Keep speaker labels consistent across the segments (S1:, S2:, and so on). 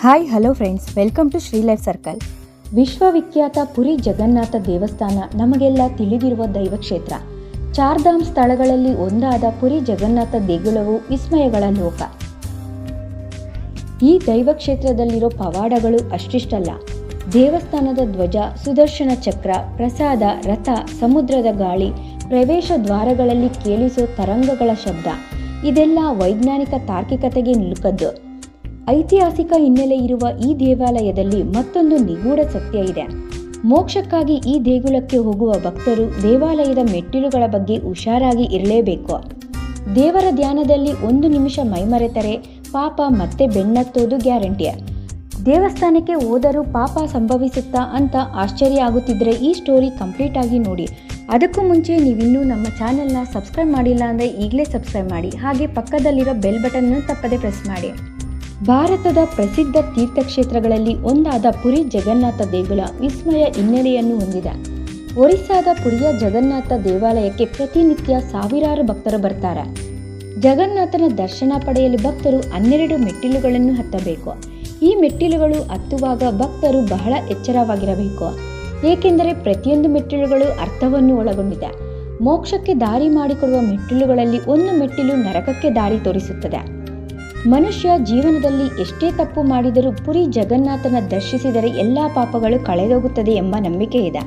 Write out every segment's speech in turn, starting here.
S1: Hi hello friends welcome to Shri life circle ವಿಶ್ವವಿಖ್ಯಾತ ಪುರಿ ಜಗನ್ನಾಥ ದೇವಸ್ಥಾನ ನಮಗೆಲ್ಲ ತಿಳಿದಿರುವ ದೈವಕ್ಷೇತ್ರ. ಚಾರ್ಧಾಮ್ ಸ್ಥಳಗಳಲ್ಲಿ ಒಂದಾದ ಪುರಿ ಜಗನ್ನಾಥ ದೇಗುಲವು ವಿಸ್ಮಯಗಳ ಲೋಕ. ಈ ದೈವಕ್ಷೇತ್ರದಲ್ಲಿರೋ ಪವಾಡಗಳು ಅಷ್ಟಿಷ್ಟಲ್ಲ. ದೇವಸ್ಥಾನದ ಧ್ವಜ, ಸುದರ್ಶನ ಚಕ್ರ, ಪ್ರಸಾದ, ರಥ, ಸಮುದ್ರದ ಗಾಳಿ, ಪ್ರವೇಶ ದ್ವಾರಗಳಲ್ಲಿ ಕೇಳಿಸೋ ತರಂಗಗಳ ಶಬ್ದ. ಇದೆಲ್ಲ ವೈಜ್ಞಾನಿಕ ತಾರ್ಕಿಕತೆಗೆ ನಿಲುಕದ್ದು. ಐತಿಹಾಸಿಕ ಹಿನ್ನೆಲೆ ಇರುವ ಈ ದೇವಾಲಯದಲ್ಲಿ ಮತ್ತೊಂದು ನಿಗೂಢ ಸತ್ಯ ಇದೆ. ಮೋಕ್ಷಕ್ಕಾಗಿ ಈ ದೇಗುಲಕ್ಕೆ ಹೋಗುವ ಭಕ್ತರು ದೇವಾಲಯದ ಮೆಟ್ಟಿಲುಗಳ ಬಗ್ಗೆ ಹುಷಾರಾಗಿ ಇರಲೇಬೇಕು. ದೇವರ ಧ್ಯಾನದಲ್ಲಿ ಒಂದು ನಿಮಿಷ ಮೈಮರೆತರೆ ಪಾಪ ಮತ್ತೆ ಬೆನ್ನತ್ತೋದು ಗ್ಯಾರಂಟಿ. ದೇವಸ್ಥಾನಕ್ಕೆ ಹೋದರೂ ಪಾಪ ಸಂಭವಿಸುತ್ತಾ ಅಂತ ಆಶ್ಚರ್ಯ ಆಗುತ್ತಿದ್ರೆ ಈ ಸ್ಟೋರಿ ಕಂಪ್ಲೀಟ್ ಆಗಿ ನೋಡಿ. ಅದಕ್ಕೂ ಮುಂಚೆ ನೀವಿನ್ನೂ ನಮ್ಮ ಚಾನೆಲ್ನ ಸಬ್ಸ್ಕ್ರೈಬ್ ಮಾಡಿಲ್ಲ ಅಂದರೆ ಈಗಲೇ ಸಬ್ಸ್ಕ್ರೈಬ್ ಮಾಡಿ. ಹಾಗೆ ಪಕ್ಕದಲ್ಲಿರೋ ಬೆಲ್ ಬಟನ್ನು ತಪ್ಪದೆ ಪ್ರೆಸ್ ಮಾಡಿ. ಭಾರತದ ಪ್ರಸಿದ್ಧ ತೀರ್ಥಕ್ಷೇತ್ರಗಳಲ್ಲಿ ಒಂದಾದ ಪುರಿ ಜಗನ್ನಾಥ ದೇಗುಲ ವಿಸ್ಮಯ ಹಿನ್ನೆಲೆಯನ್ನು ಹೊಂದಿದೆ. ಒರಿಸ್ಸಾದ ಪುರಿಯ ಜಗನ್ನಾಥ ದೇವಾಲಯಕ್ಕೆ ಪ್ರತಿನಿತ್ಯ ಸಾವಿರಾರು ಭಕ್ತರು ಬರ್ತಾರೆ. ಜಗನ್ನಾಥನ ದರ್ಶನ ಪಡೆಯಲು ಭಕ್ತರು ಹನ್ನೆರಡು ಮೆಟ್ಟಿಲುಗಳನ್ನು ಹತ್ತಬೇಕು. ಈ ಮೆಟ್ಟಿಲುಗಳು ಹತ್ತುವಾಗ ಭಕ್ತರು ಬಹಳ ಎಚ್ಚರವಾಗಿರಬೇಕು. ಏಕೆಂದರೆ ಪ್ರತಿಯೊಂದು ಮೆಟ್ಟಿಲುಗಳು ಅರ್ಥವನ್ನು ಒಳಗೊಂಡಿದೆ. ಮೋಕ್ಷಕ್ಕೆ ದಾರಿ ಮಾಡಿಕೊಡುವ ಮೆಟ್ಟಿಲುಗಳಲ್ಲಿ ಒಂದು ಮೆಟ್ಟಿಲು ನರಕಕ್ಕೆ ದಾರಿ ತೋರಿಸುತ್ತದೆ. ಮನುಷ್ಯ ಜೀವನದಲ್ಲಿ ಎಷ್ಟೇ ತಪ್ಪು ಮಾಡಿದರೂ ಪುರಿ ಜಗನ್ನಾಥನ ದರ್ಶಿಸಿದರೆ ಎಲ್ಲ ಪಾಪಗಳು ಕಳೆದೋಗುತ್ತದೆ ಎಂಬ ನಂಬಿಕೆ ಇದೆ.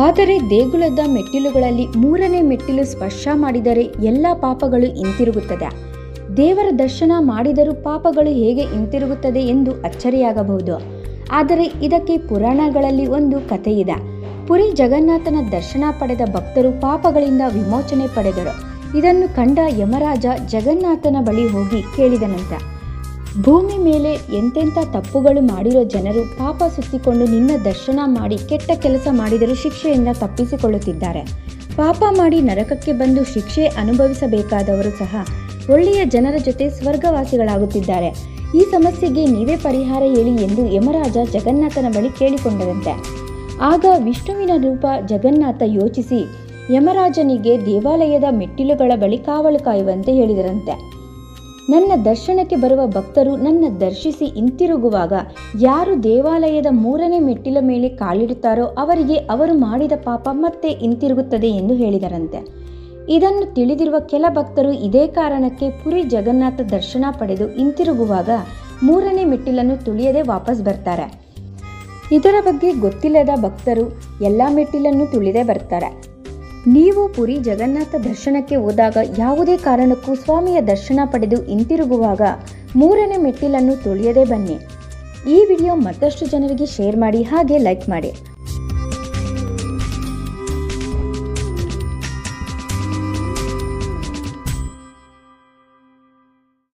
S1: ಆದರೆ ದೇಗುಲದ ಮೆಟ್ಟಿಲುಗಳಲ್ಲಿ ಮೂರನೇ ಮೆಟ್ಟಿಲು ಸ್ಪರ್ಶ ಮಾಡಿದರೆ ಎಲ್ಲ ಪಾಪಗಳು ಹಿಂತಿರುಗುತ್ತದೆ. ದೇವರ ದರ್ಶನ ಮಾಡಿದರೂ ಪಾಪಗಳು ಹೇಗೆ ಹಿಂತಿರುಗುತ್ತದೆ ಎಂದು ಅಚ್ಚರಿಯಾಗಬಹುದು. ಆದರೆ ಇದಕ್ಕೆ ಪುರಾಣಗಳಲ್ಲಿ ಒಂದು ಕಥೆಯಿದೆ. ಪುರಿ ಜಗನ್ನಾಥನ ದರ್ಶನ ಪಡೆದ ಭಕ್ತರು ಪಾಪಗಳಿಂದ ವಿಮೋಚನೆ ಪಡೆದರು. ಇದನ್ನು ಕಂಡ ಯಮರಾಜ ಜಗನ್ನಾಥನ ಬಳಿ ಹೋಗಿ ಕೇಳಿದನಂತ. ಭೂಮಿ ಮೇಲೆ ಎಂತೆಂಥ ತಪ್ಪುಗಳು ಮಾಡಿರೋ ಜನರು ಪಾಪ ಸುತ್ತಿಕೊಂಡು ನಿನ್ನ ದರ್ಶನ ಮಾಡಿ ಕೆಟ್ಟ ಕೆಲಸ ಮಾಡಿದರೂ ಶಿಕ್ಷೆಯಿಂದ ತಪ್ಪಿಸಿಕೊಳ್ಳುತ್ತಿದ್ದಾರೆ. ಪಾಪ ಮಾಡಿ ನರಕಕ್ಕೆ ಬಂದು ಶಿಕ್ಷೆ ಅನುಭವಿಸಬೇಕಾದವರು ಸಹ ಒಳ್ಳೆಯ ಜನರ ಜೊತೆ ಸ್ವರ್ಗವಾಸಿಗಳಾಗುತ್ತಿದ್ದಾರೆ. ಈ ಸಮಸ್ಯೆಗೆ ನೀವೇ ಪರಿಹಾರ ಹೇಳಿ ಎಂದು ಯಮರಾಜ ಜಗನ್ನಾಥನ ಬಳಿ ಕೇಳಿಕೊಂಡರಂತೆ ಆಗ ವಿಷ್ಣುವಿನ ರೂಪ ಜಗನ್ನಾಥ ಯೋಚಿಸಿ ಯಮರಾಜನಿಗೆ ದೇವಾಲಯದ ಮೆಟ್ಟಿಲುಗಳ ಬಳಿ ಕಾವಲು ಕಾಯುವಂತೆ ಹೇಳಿದರಂತೆ. ನನ್ನ ದರ್ಶನಕ್ಕೆ ಬರುವ ಭಕ್ತರು ನನ್ನ ದರ್ಶಿಸಿ ಹಿಂತಿರುಗುವಾಗ ಯಾರು ದೇವಾಲಯದ ಮೂರನೇ ಮೆಟ್ಟಿಲ ಮೇಲೆ ಕಾಲಿಡುತ್ತಾರೋ ಅವರಿಗೆ ಅವರು ಮಾಡಿದ ಪಾಪ ಮತ್ತೆ ಹಿಂತಿರುಗುತ್ತದೆ ಎಂದು ಹೇಳಿದರಂತೆ. ಇದನ್ನು ತಿಳಿದಿರುವ ಕೆಲ ಭಕ್ತರು ಇದೇ ಕಾರಣಕ್ಕೆ ಪುರಿ ಜಗನ್ನಾಥ ದರ್ಶನ ಪಡೆದು ಹಿಂತಿರುಗುವಾಗ ಮೂರನೇ ಮೆಟ್ಟಿಲನ್ನು ತುಳಿಯದೆ ವಾಪಸ್ ಬರ್ತಾರೆ. ಇದರ ಬಗ್ಗೆ ಗೊತ್ತಿಲ್ಲದ ಭಕ್ತರು ಎಲ್ಲ ಮೆಟ್ಟಿಲನ್ನು ತುಳಿದೇ ಬರ್ತಾರೆ. ನೀವು ಪುರಿ ಜಗನ್ನಾಥ ದರ್ಶನಕ್ಕೆ ಹೋದಾಗ ಯಾವುದೇ ಕಾರಣಕ್ಕೂ ಸ್ವಾಮಿಯ ದರ್ಶನ ಪಡೆದು ಹಿಂತಿರುಗುವಾಗ ಮೂರನೇ ಮೆಟ್ಟಿಲನ್ನು ತುಳಿಯದೇ ಬನ್ನಿ. ಈ ವಿಡಿಯೋ ಮತ್ತಷ್ಟು ಜನರಿಗೆ ಶೇರ್ ಮಾಡಿ ಹಾಗೆ ಲೈಕ್ ಮಾಡಿ.